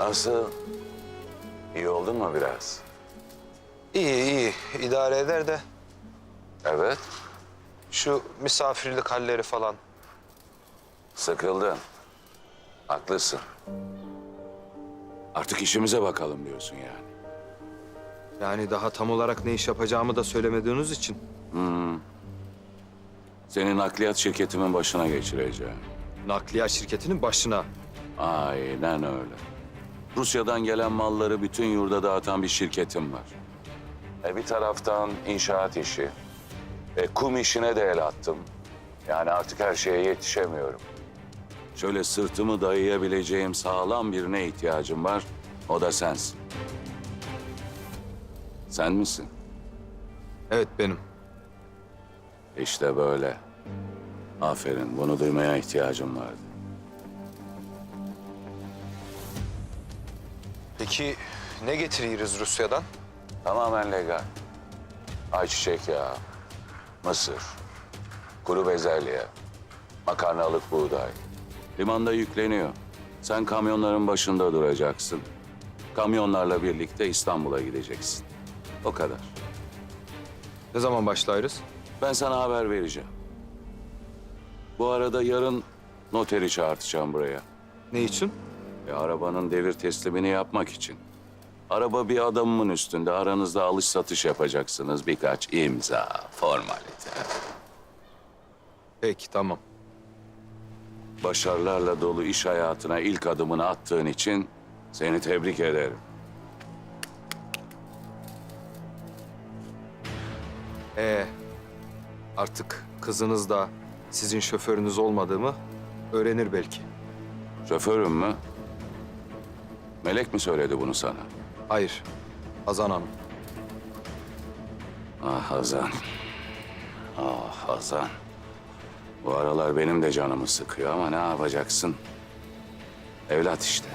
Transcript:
Nasıl? İyi oldun mu biraz? İyi iyi idare eder de Evet. şu misafirlik halleri falan. Sıkıldın. Haklısın. Artık işimize bakalım diyorsun yani. Yani daha tam olarak ne iş yapacağımı da söylemediğiniz için. Seni nakliyat şirketimin başına geçireceğim. Nakliyat şirketinin başına. Aynen öyle. Rusya'dan gelen malları bütün yurda dağıtan bir şirketim var. E bir taraftan inşaat işi. E kum işine de el attım. Yani artık her şeye yetişemiyorum. Şöyle sırtımı dayayabileceğim sağlam birine ihtiyacım var. O da sensin. Sen misin? Evet benim. İşte böyle. Aferin, bunu duymaya ihtiyacım vardı. Peki ne getiriyoruz Rusya'dan? Tamamen legal. Ayçiçek yağı, mısır, kuru bezelye, makarnalık buğday. Limanda yükleniyor. Sen kamyonların başında duracaksın. Kamyonlarla birlikte İstanbul'a gideceksin. O kadar. Ne zaman başlarız? Ben sana haber vereceğim. Bu arada yarın noteri çağırtacağım buraya. Ne için? E, arabanın devir teslimini yapmak için. Araba bir adamımın üstünde. Aranızda alış satış yapacaksınız. Birkaç imza, formalite. Peki tamam. Başarılarla dolu iş hayatına ilk adımını attığın için seni tebrik ederim. Ee, artık kızınız da sizin şoförünüz olmadığımı öğrenir belki. Şoförüm mü? Melek mi söyledi bunu sana? Hayır, Hazan Hanım. Ah Hazan. Ah Hazan. Bu aralar benim de canımı sıkıyor ama ne yapacaksın? Evlat işte.